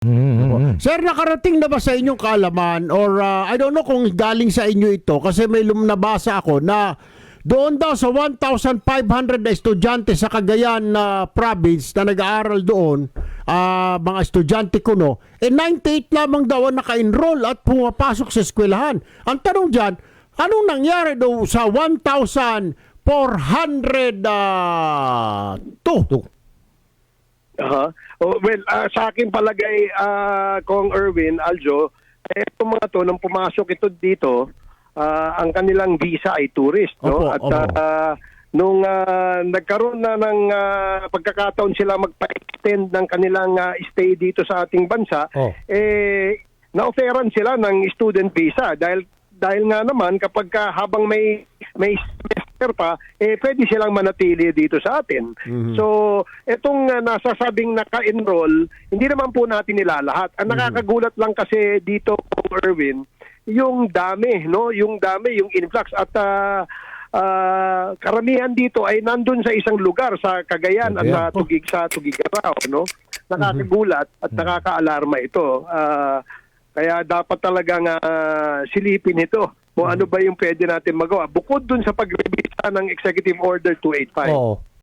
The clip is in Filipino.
Mm-hmm. Diba? Sir, nakarating na ba sa inyong kalaman or uh, I don't know kung galing sa inyo ito kasi may lumnabasa ako na doon daw sa 1,500 na estudyante sa Cagayan na uh, province na nag-aaral doon, uh, mga estudyante ko no, eh 98 lamang daw ang naka-enroll at pumapasok sa eskwelahan. Ang tanong dyan, anong nangyari daw sa 1,400 Uh-huh. Oh, well, uh, sa akin palagay, uh, Kong Erwin, Aljo, eh, itong mga to, nang pumasok ito dito, uh, ang kanilang visa ay tourist. No? Opo, At opo. Uh, nung uh, nagkaroon na ng uh, pagkakataon sila magpa-extend ng kanilang uh, stay dito sa ating bansa, oh. eh, na-offeran sila ng student visa dahil dahil nga naman kapag ka, habang may may semester pa eh pwede silang manatili dito sa atin. So etong uh, nasasabing naka-enroll hindi naman po natin nilalahat. Ang nakakagulat lang kasi dito Erwin yung dami no, yung dami, yung influx at ah, ah, karamihan dito ay nandun sa isang lugar sa Cagayan at Cagayan. sa Tugig sa Tugigaraw no. Nakakagulat at nakakaalarma ito. Ah, kaya dapat talagang ah, silipin ito kung ano ba yung pwede natin magawa. Bukod dun sa pagrevisa ng Executive Order 285. Oo.